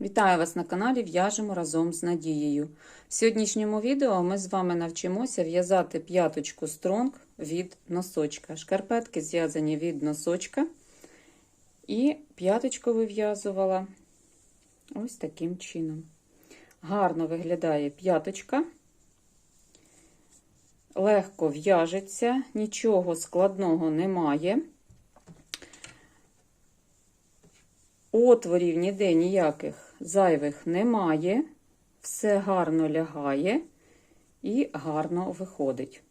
Вітаю вас на каналі В'яжемо разом з Надією. В сьогоднішньому відео ми з вами навчимося в'язати п'яточку стронг від носочка. Шкарпетки зв'язані від носочка. І п'яточку вив'язувала ось таким чином. Гарно виглядає п'яточка. Легко в'яжеться, нічого складного немає. Отворів ніде ніяких зайвих немає, все гарно лягає і гарно виходить.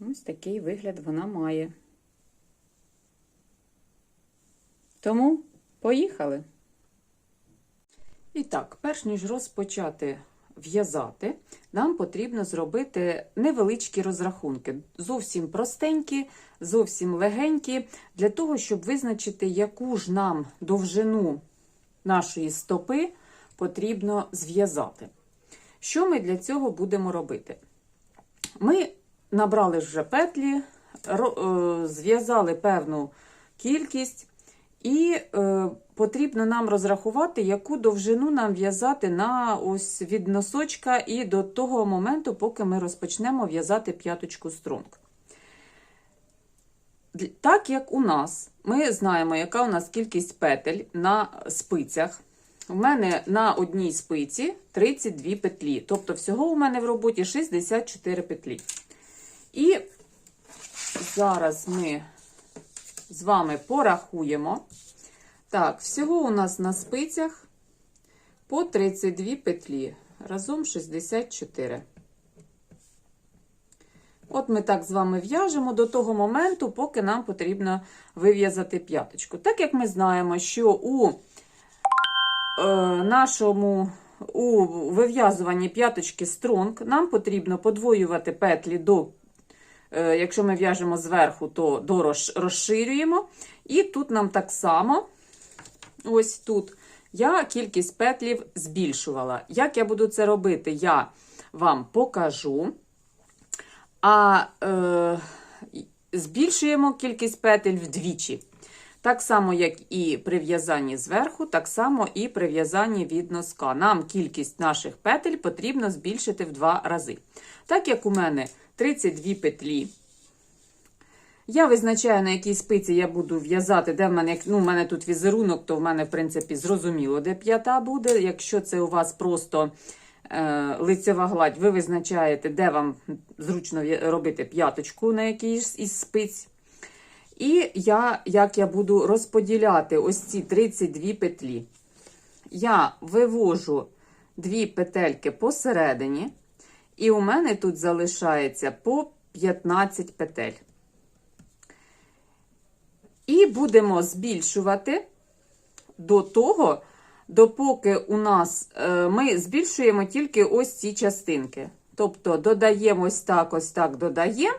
Ось такий вигляд вона має. Тому поїхали. І так, перш ніж розпочати в'язати, нам потрібно зробити невеличкі розрахунки. Зовсім простенькі, зовсім легенькі, для того, щоб визначити, яку ж нам довжину нашої стопи потрібно зв'язати. Що ми для цього будемо робити? Ми набрали вже петлі, зв'язали певну кількість. І е, потрібно нам розрахувати, яку довжину нам в'язати на ось від носочка і до того моменту, поки ми розпочнемо в'язати п'яточку струнг. Так як у нас, ми знаємо, яка у нас кількість петель на спицях. У мене на одній спиці 32 петлі. Тобто, всього у мене в роботі 64 петлі. І зараз ми з вами порахуємо. Так, всього у нас на спицях по 32 петлі, разом 64. От ми так з вами в'яжемо до того моменту, поки нам потрібно вив'язати п'яточку. Так як ми знаємо, що у е, нашому у вив'язуванні п'яточки стронг нам потрібно подвоювати петлі до якщо ми в'яжемо зверху, то до розширюємо. І тут нам так само, ось тут, я кількість петлів збільшувала. Як я буду це робити, я вам покажу. А е, збільшуємо кількість петель вдвічі. Так само, як і при в'язанні зверху, так само і при в'язанні від носка. Нам кількість наших петель потрібно збільшити в два рази. Так як у мене 32 петлі. Я визначаю, на якій спиці я буду в'язати, де в мене ну, в мене тут візерунок, то в мене, в принципі, зрозуміло, де п'ята буде. Якщо це у вас просто е, лицева гладь, ви визначаєте, де вам зручно робити п'яточку на якійсь із спиць. І я, як я буду розподіляти ось ці 32 петлі. Я вивожу дві петельки посередині. І у мене тут залишається по 15 петель. І будемо збільшувати до того, допоки у нас е, ми збільшуємо тільки ось ці частинки. Тобто додаємо ось так, ось так додаємо,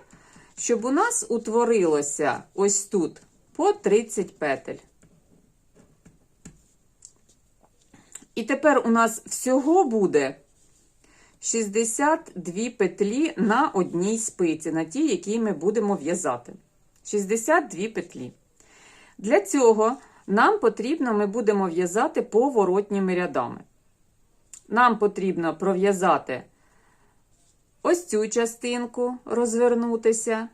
щоб у нас утворилося ось тут по 30 петель. І тепер у нас всього буде 62 петлі на одній спиці, на тій, якій ми будемо в'язати. 62 петлі. Для цього нам потрібно, ми будемо в'язати поворотніми рядами. Нам потрібно пров'язати ось цю частинку, розвернутися,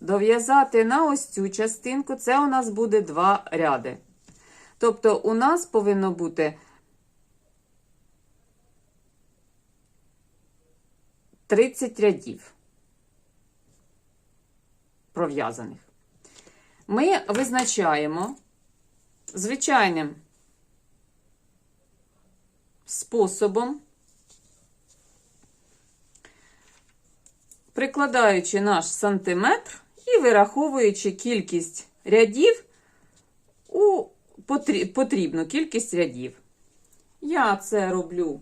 дов'язати на ось цю частинку, це у нас буде два ряди. Тобто, у нас повинно бути 30 рядів пров'язаних. Ми визначаємо звичайним способом, прикладаючи наш сантиметр і вираховуючи кількість рядів у потрібну кількість рядів. Я це роблю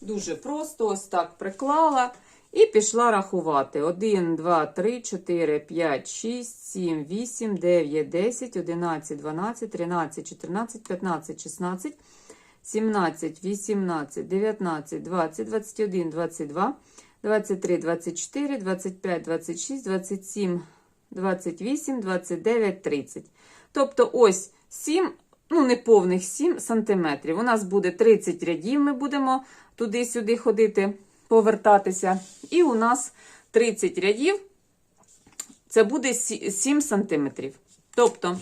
дуже просто, ось так приклала. І пішла рахувати. 1, 2, 3, 4, 5, 6, 7, 8, 9, 10, 11, 12, 13, 14, 15, 16, 17, 18, 19, 20, 21, 22, 23, 24, 25, 26, 27, 28, 29, 30. Тобто, ось 7 ну, не повних 7 сантиметрів. У нас буде 30 рядів, ми будемо туди-сюди ходити, повертатися. І у нас 30 рядів, це буде 7 сантиметрів. Тобто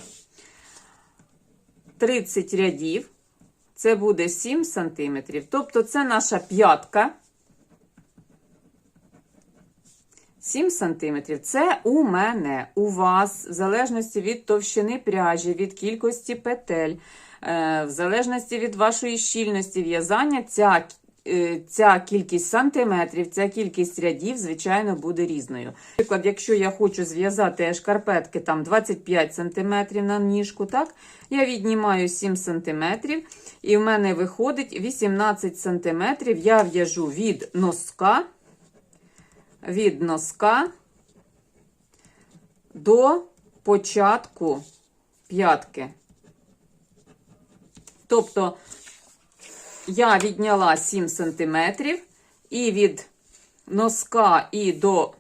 30 рядів, це буде 7 сантиметрів. Тобто це наша п'ятка. 7 сантиметрів. Це у мене, у вас, в залежності від товщини пряжі, від кількості петель, е, в залежності від вашої щільності в'язання, ця, ця кількість сантиметрів, ця кількість рядів, звичайно, буде різною. Наприклад, якщо я хочу зв'язати шкарпетки там 25 сантиметрів на ніжку, так, я віднімаю 7 сантиметрів, і в мене виходить 18 сантиметрів. Я в'яжу від носка від носка до початку п'ятки. Тобто я відняла 7 сантиметрів, і від носка і до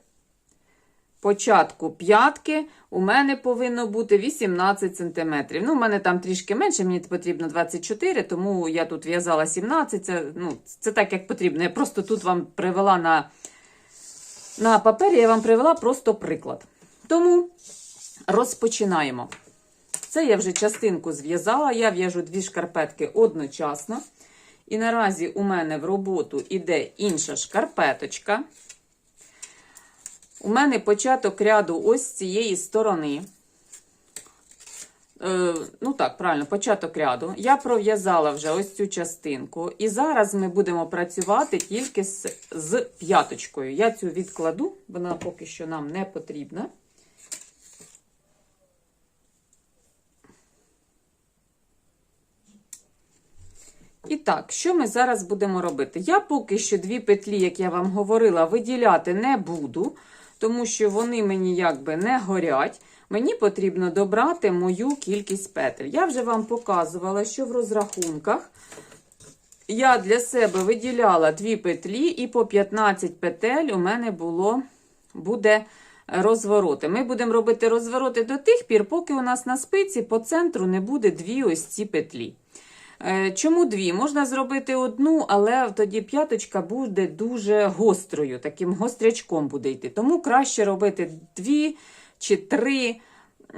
початку п'ятки у мене повинно бути 18 сантиметрів. Ну, у мене там трішки менше, мені потрібно 24, тому я тут в'язала 17. Це, ну, це так, як потрібно. Я просто тут вам привела на на папері я вам привела просто приклад. Тому розпочинаємо. Це я вже частинку зв'язала, я в'яжу дві шкарпетки одночасно. І наразі у мене в роботу йде інша шкарпеточка. У мене початок ряду ось з цієї сторони. Е, ну так, правильно, початок ряду. Я пров'язала вже ось цю частинку. І зараз ми будемо працювати тільки з, з п'яточкою. Я цю відкладу, вона поки що нам не потрібна. І так, що ми зараз будемо робити? Я поки що дві петлі, як я вам говорила, виділяти не буду, тому що вони мені якби не горять мені потрібно добрати мою кількість петель. Я вже вам показувала, що в розрахунках я для себе виділяла дві петлі, і по 15 петель у мене було, буде розвороти. Ми будемо робити розвороти до тих пір, поки у нас на спиці по центру не буде дві ось ці петлі. Е, чому дві? Можна зробити одну, але тоді п'яточка буде дуже гострою, таким гострячком буде йти. Тому краще робити дві чи три.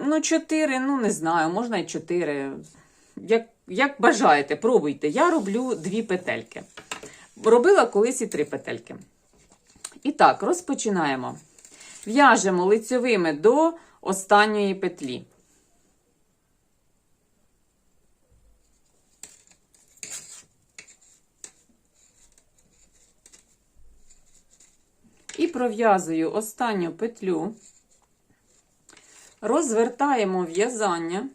Ну, чотири, ну не знаю, можна і чотири. Як як бажаєте, пробуйте. Я роблю дві петельки. Робила колись і три петельки. І так, розпочинаємо. В'яжемо лицьовими до останньої петлі. І пров'язую останню петлю. Розвертаємо в'язання.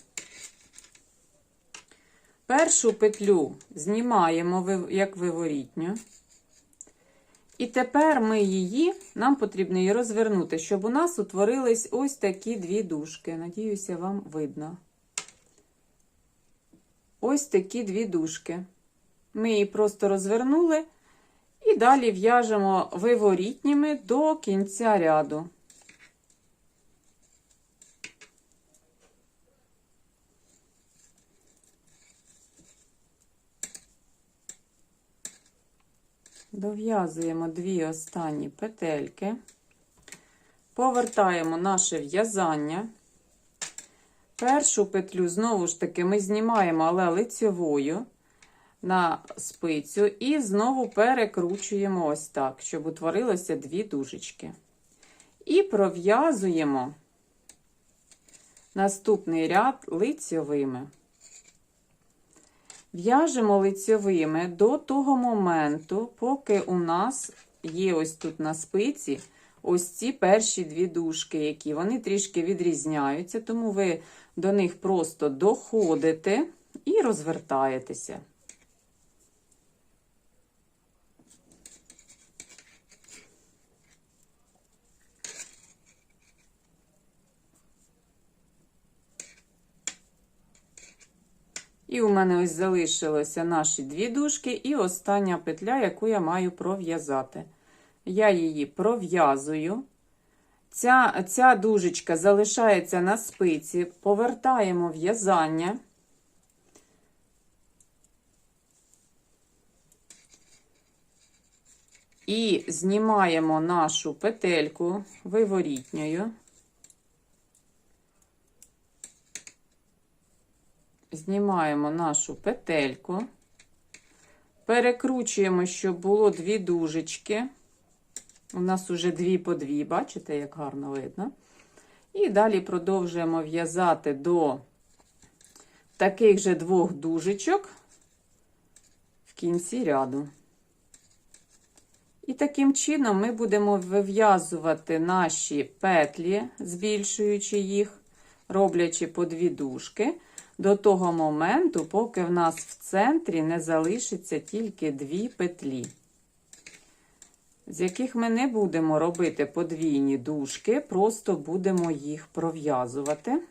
Першу петлю знімаємо як виворітню. І тепер ми її, нам потрібно її розвернути, щоб у нас утворились ось такі дві дужки. Надіюся, вам видно. Ось такі дві дужки. Ми її просто розвернули і далі в'яжемо виворітніми до кінця ряду. дов'язуємо дві останні петельки, повертаємо наше в'язання. Першу петлю, знову ж таки, ми знімаємо, але лицьовою на спицю, і знову перекручуємо ось так, щоб утворилося дві дужечки. І пров'язуємо наступний ряд лицьовими. В'яжемо лицьовими до того моменту, поки у нас є ось тут на спиці ось ці перші дві дужки, які вони трішки відрізняються, тому ви до них просто доходите і розвертаєтеся. І у мене ось залишилося наші дві дужки і остання петля, яку я маю пров'язати. Я її пров'язую. Ця ця дужечка залишається на спиці, повертаємо в'язання. І знімаємо нашу петельку виворітньою. Знімаємо нашу петельку, перекручуємо, щоб було дві дужечки. У нас уже дві по дві, бачите, як гарно видно. І далі продовжуємо в'язати до таких же двох дужечок в кінці ряду. І таким чином ми будемо вив'язувати наші петлі, збільшуючи їх, роблячи по дві дужки, до того моменту, поки в нас в центрі не залишиться тільки дві петлі, з яких ми не будемо робити подвійні дужки, просто будемо їх пров'язувати.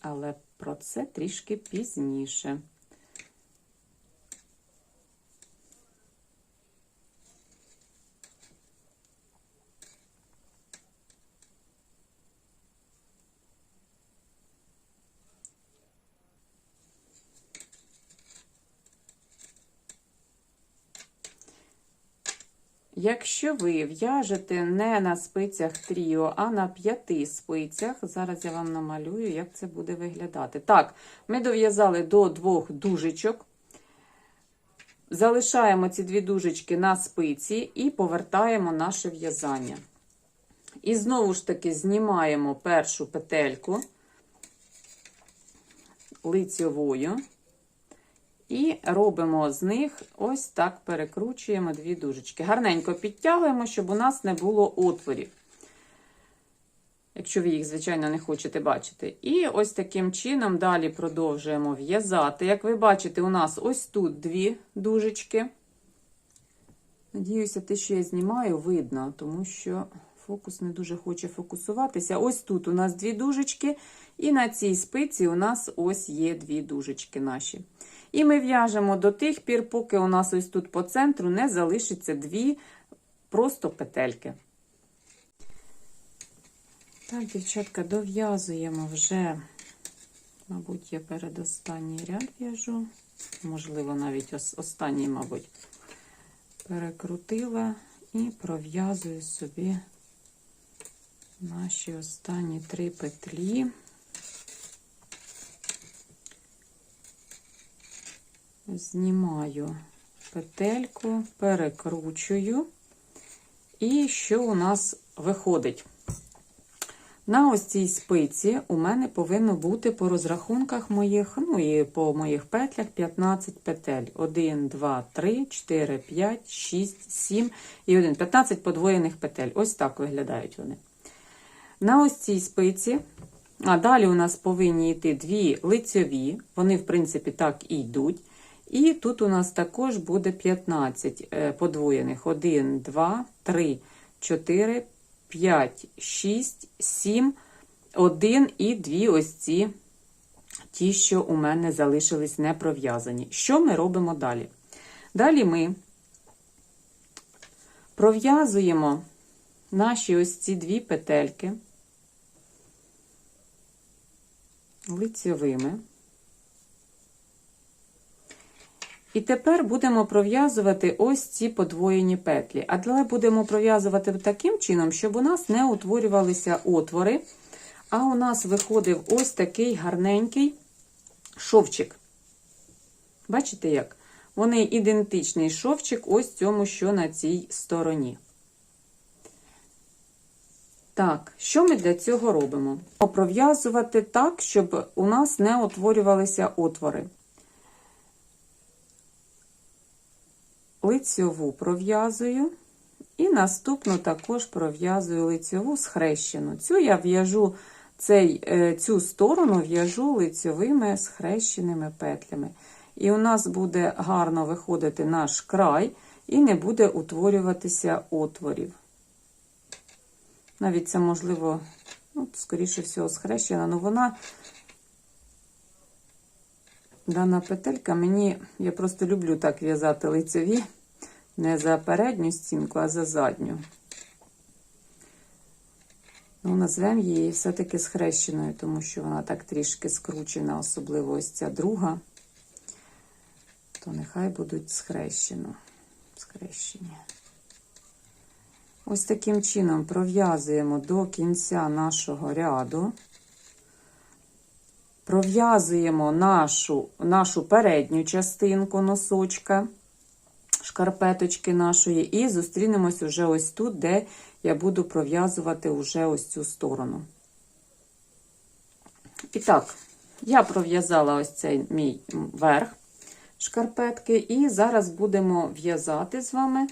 Але про це трішки пізніше. Якщо ви в'яжете не на спицях тріо, а на п'яти спицях, зараз я вам намалюю, як це буде виглядати. Так, ми дов'язали до двох дужечок, залишаємо ці дві дужечки на спиці і повертаємо наше в'язання. І знову ж таки знімаємо першу петельку лицьовою. І робимо з них ось так перекручуємо дві дужечки. Гарненько підтягуємо, щоб у нас не було отворів. Якщо ви їх, звичайно, не хочете бачити. І ось таким чином далі продовжуємо в'язати. Як ви бачите, у нас ось тут дві дужечки. Надіюся, те, що я знімаю, видно, тому що фокус не дуже хоче фокусуватися. Ось тут у нас дві дужечки, і на цій спиці у нас ось є дві дужечки наші. І ми в'яжемо до тих пір, поки у нас ось тут по центру не залишиться дві просто петельки. Так, дівчатка, дов'язуємо вже, мабуть, я передостанній ряд в'яжу. Можливо, навіть останній, мабуть, перекрутила і пров'язую собі наші останні три петлі. Знімаю петельку, перекручую, і що у нас виходить? На ось цій спиці у мене повинно бути по розрахунках моїх, ну і по моїх петлях 15 петель. 1, 2, 3, 4, 5, 6, 7 і 1. 15 подвоєних петель. Ось так виглядають вони. На ось цій спиці, а далі у нас повинні йти дві лицьові, вони, в принципі, так і йдуть. І тут у нас також буде 15 е, подвоєних: 1, 2, 3, 4, 5, 6, 7, 1 і 2 ось ці ті, що у мене залишились не пров'язані. Що ми робимо далі? Далі ми пров'язуємо наші ось ці дві петельки лицьовими. І тепер будемо пров'язувати ось ці подвоєні петлі. Але будемо пров'язувати таким чином, щоб у нас не утворювалися отвори, а у нас виходив ось такий гарненький шовчик. Бачите як? Вони ідентичний шовчик ось цьому, що на цій стороні. Так, що ми для цього робимо? Пров'язувати так, щоб у нас не утворювалися отвори. Лицьову пров'язую, і наступну також пров'язую лицьову схрещену. Цю я в'яжу е, цю сторону в'яжу лицьовими схрещеними петлями. І у нас буде гарно виходити наш край, і не буде утворюватися отворів. Навіть це, можливо, ну, скоріше всього, схрещена, але вона Дана петелька мені, я просто люблю так в'язати лицеві, не за передню стінку, а за задню. Ну, назвемо її все-таки схрещеною, тому що вона так трішки скручена, особливо ось ця друга. то нехай будуть схрещено. схрещені. Ось таким чином пров'язуємо до кінця нашого ряду. Пров'язуємо нашу, нашу передню частинку носочка, шкарпеточки нашої, і зустрінемось уже ось тут, де я буду пров'язувати уже ось цю сторону. І так, я пров'язала ось цей мій верх шкарпетки, і зараз будемо в'язати з вами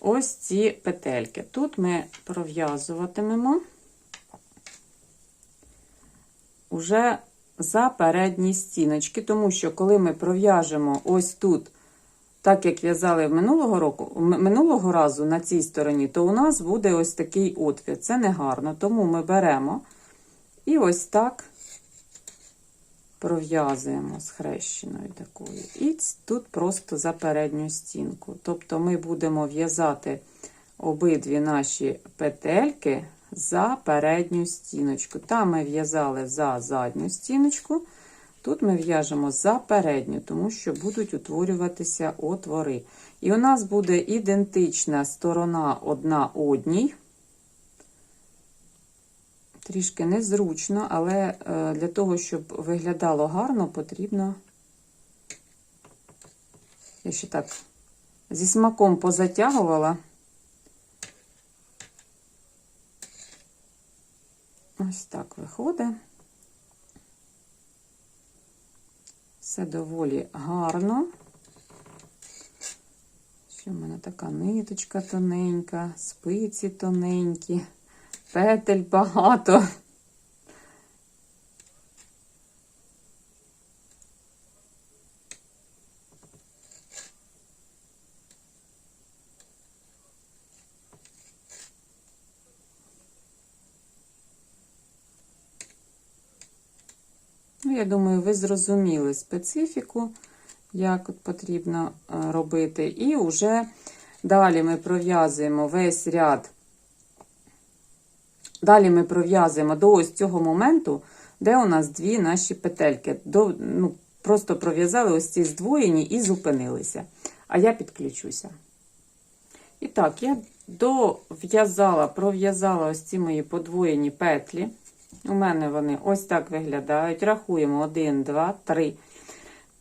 ось ці петельки. Тут ми пров'язуватимемо уже за передні стіночки, тому що коли ми пров'яжемо ось тут, так як в'язали минулого року, минулого разу на цій стороні, то у нас буде ось такий отвір. Це не гарно, тому ми беремо і ось так пров'язуємо з хрещеною такою. І тут просто за передню стінку. Тобто ми будемо в'язати обидві наші петельки за передню стіночку. Там ми в'язали за задню стіночку. Тут ми в'яжемо за передню, тому що будуть утворюватися отвори. І у нас буде ідентична сторона одна одній. Трішки незручно, але е, для того, щоб виглядало гарно, потрібно. Я ще так зі смаком позатягувала. Ось так виходить. Все доволі гарно. Що в мене така ниточка тоненька, спиці тоненькі, петель багато. Ну, я думаю, ви зрозуміли специфіку, як от потрібно е, робити. І вже далі ми пров'язуємо весь ряд. Далі ми пров'язуємо до ось цього моменту, де у нас дві наші петельки. До, ну, просто пров'язали ось ці здвоєні і зупинилися. А я підключуся. І так, я дов'язала, пров'язала ось ці мої подвоєні петлі. У мене вони ось так виглядають. Рахуємо 1, 2, 3,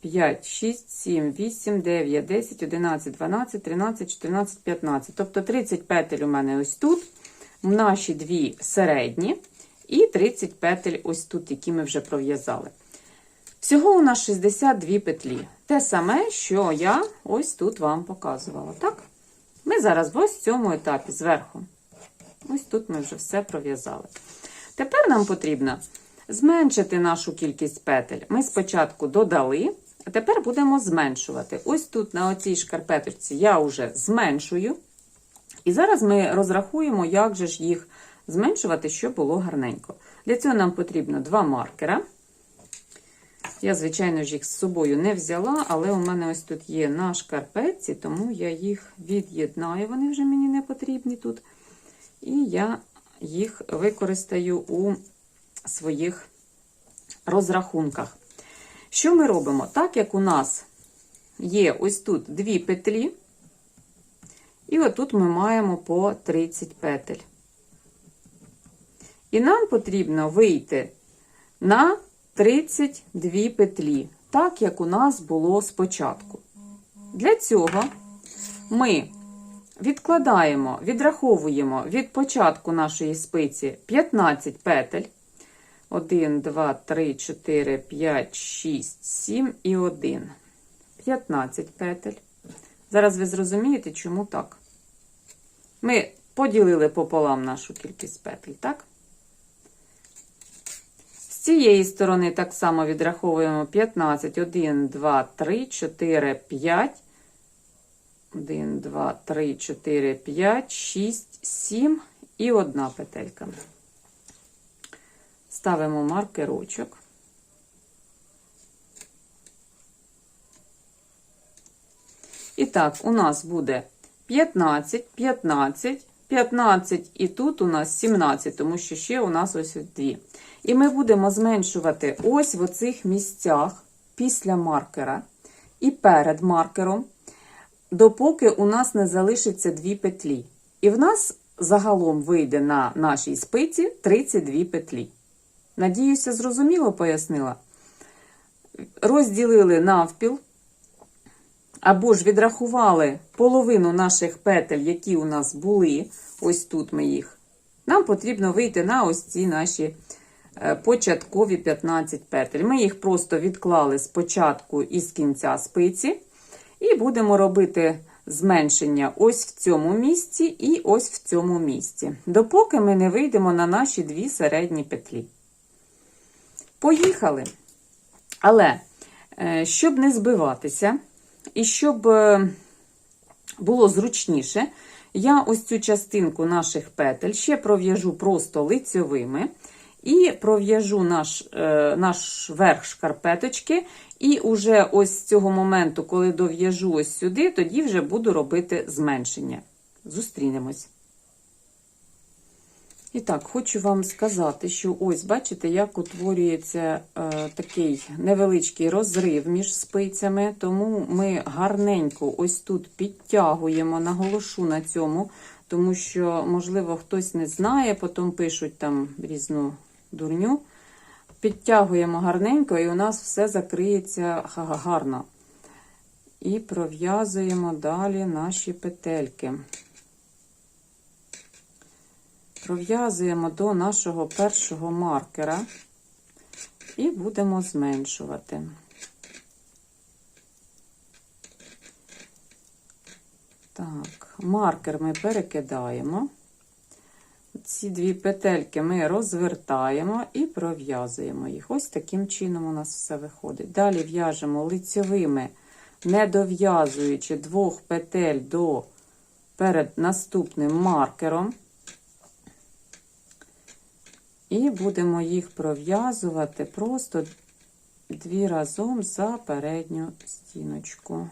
5, 6, 7, 8, 9, 10, 11, 12, 13, 14, 15. Тобто 30 петель у мене ось тут, наші дві середні, і 30 петель ось тут, які ми вже пров'язали. Всього у нас 62 петлі. Те саме, що я ось тут вам показувала. Так? Ми зараз в ось цьому етапі зверху. Ось тут ми вже все пров'язали. Тепер нам потрібно зменшити нашу кількість петель. Ми спочатку додали, а тепер будемо зменшувати. Ось тут на оцій шкарпеточці я вже зменшую. І зараз ми розрахуємо, як же ж їх зменшувати, щоб було гарненько. Для цього нам потрібно два маркера. Я, звичайно ж, їх з собою не взяла, але у мене ось тут є на шкарпетці, тому я їх від'єднаю, вони вже мені не потрібні тут. І я їх використаю у своїх розрахунках. Що ми робимо? Так як у нас є ось тут дві петлі, і отут ми маємо по 30 петель. І нам потрібно вийти на 32 петлі, так як у нас було спочатку. Для цього ми відкладаємо, відраховуємо від початку нашої спиці 15 петель. 1, 2, 3, 4, 5, 6, 7 і 1. 15 петель. Зараз ви зрозумієте, чому так. Ми поділили пополам нашу кількість петель, так? З цієї сторони так само відраховуємо 15, 1, 2, 3, 4, 5. 1, 2, 3, 4, 5, 6, 7 і одна петелька. Ставимо маркерочок. І так, у нас буде 15, 15, 15, і тут у нас 17, тому що ще у нас ось дві. І ми будемо зменшувати ось в оцих місцях після маркера. і перед маркером, допоки у нас не залишиться дві петлі. І в нас загалом вийде на нашій спиці 32 петлі. Надіюся, зрозуміло пояснила. Розділили навпіл, або ж відрахували половину наших петель, які у нас були. Ось тут ми їх. Нам потрібно вийти на ось ці наші е, початкові 15 петель. Ми їх просто відклали спочатку і з кінця спиці, і будемо робити зменшення ось в цьому місці і ось в цьому місці, допоки ми не вийдемо на наші дві середні петлі. Поїхали. Але, е, щоб не збиватися, і щоб е, було зручніше, я ось цю частинку наших петель ще пров'яжу просто лицьовими. І пров'яжу наш е, наш верх шкарпеточки. І уже ось з цього моменту, коли дов'яжу ось сюди, тоді вже буду робити зменшення. Зустрінемось. І так, хочу вам сказати, що ось, бачите, як утворюється е, такий невеличкий розрив між спицями, тому ми гарненько ось тут підтягуємо, наголошу на цьому, тому що, можливо, хтось не знає, потім пишуть там різну дурню. Підтягуємо гарненько, і у нас все закриється гарно. І пров'язуємо далі наші петельки. Пров'язуємо до нашого першого маркера і будемо зменшувати. Так, маркер ми перекидаємо. Ці дві петельки ми розвертаємо і пров'язуємо їх. Ось таким чином у нас все виходить. Далі в'яжемо лицьовими, не дов'язуючи двох петель до перед наступним маркером. І будемо їх пров'язувати просто дві разом за передню стіночку.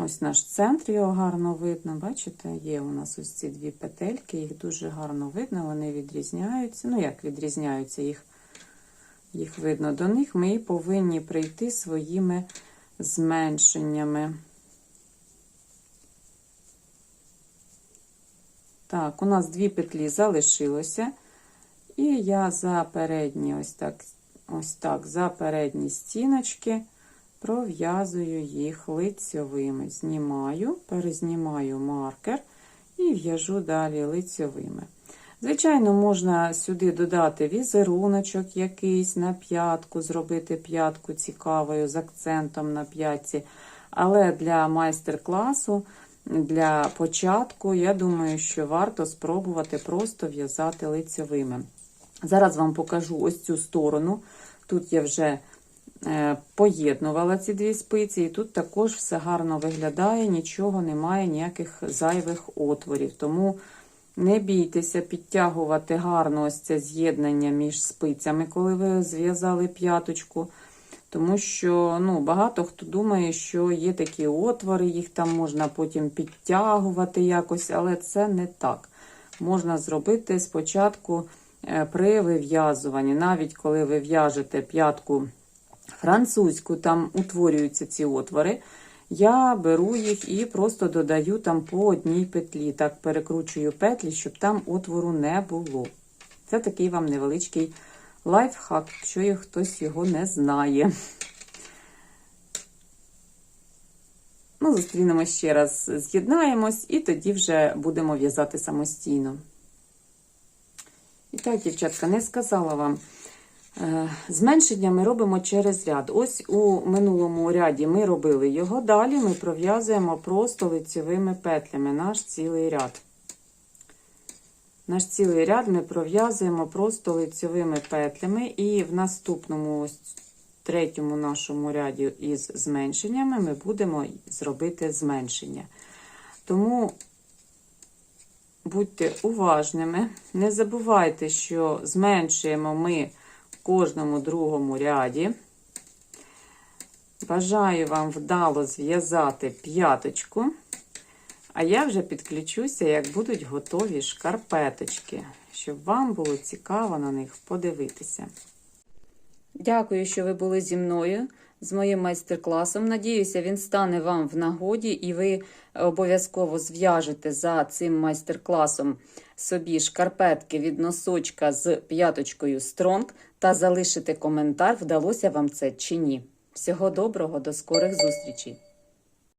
Ось наш центр, його гарно видно. Бачите, є у нас ось ці дві петельки, їх дуже гарно видно, вони відрізняються. Ну, як відрізняються, їх їх видно до них, ми повинні прийти своїми зменшеннями. Так, у нас дві петлі залишилося. І я за передні, ось так, ось так, за передні стіночки пров'язую їх лицьовими. Знімаю, перезнімаю маркер і в'яжу далі лицьовими. Звичайно, можна сюди додати візеруночок якийсь на п'ятку, зробити п'ятку цікавою з акцентом на п'ятці. Але для майстер-класу, для початку, я думаю, що варто спробувати просто в'язати лицьовими. Зараз вам покажу ось цю сторону. Тут я вже поєднувала ці дві спиці, і тут також все гарно виглядає, нічого немає, ніяких зайвих отворів. Тому не бійтеся підтягувати гарно ось це з'єднання між спицями, коли ви зв'язали п'яточку. Тому що ну, багато хто думає, що є такі отвори, їх там можна потім підтягувати якось, але це не так. Можна зробити спочатку е, при вив'язуванні, навіть коли ви в'яжете п'ятку французьку, там утворюються ці отвори. Я беру їх і просто додаю там по одній петлі. Так перекручую петлі, щоб там отвору не було. Це такий вам невеличкий лайфхак, якщо хтось його не знає. Ну, Зустрінемо ще раз, з'єднаємось, і тоді вже будемо в'язати самостійно. І так, дівчатка, не сказала вам. Е, зменшення ми робимо через ряд. Ось у минулому ряді ми робили його. Далі ми пров'язуємо просто лицевими петлями наш цілий ряд. Наш цілий ряд ми пров'язуємо просто лицевими петлями, і в наступному, ось третьому нашому ряді із зменшеннями ми будемо зробити зменшення. Тому будьте уважними, не забувайте, що зменшуємо ми кожному другому ряді. Бажаю вам вдало зв'язати п'яточку, а я вже підключуся, як будуть готові шкарпеточки, щоб вам було цікаво на них подивитися. Дякую, що ви були зі мною з моїм майстер-класом. Надіюся, він стане вам в нагоді, і ви обов'язково зв'яжете за цим майстер-класом собі шкарпетки від носочка з п'яточкою Стронг та залишите коментар, вдалося вам це чи ні. Всього доброго, до скорих зустрічей!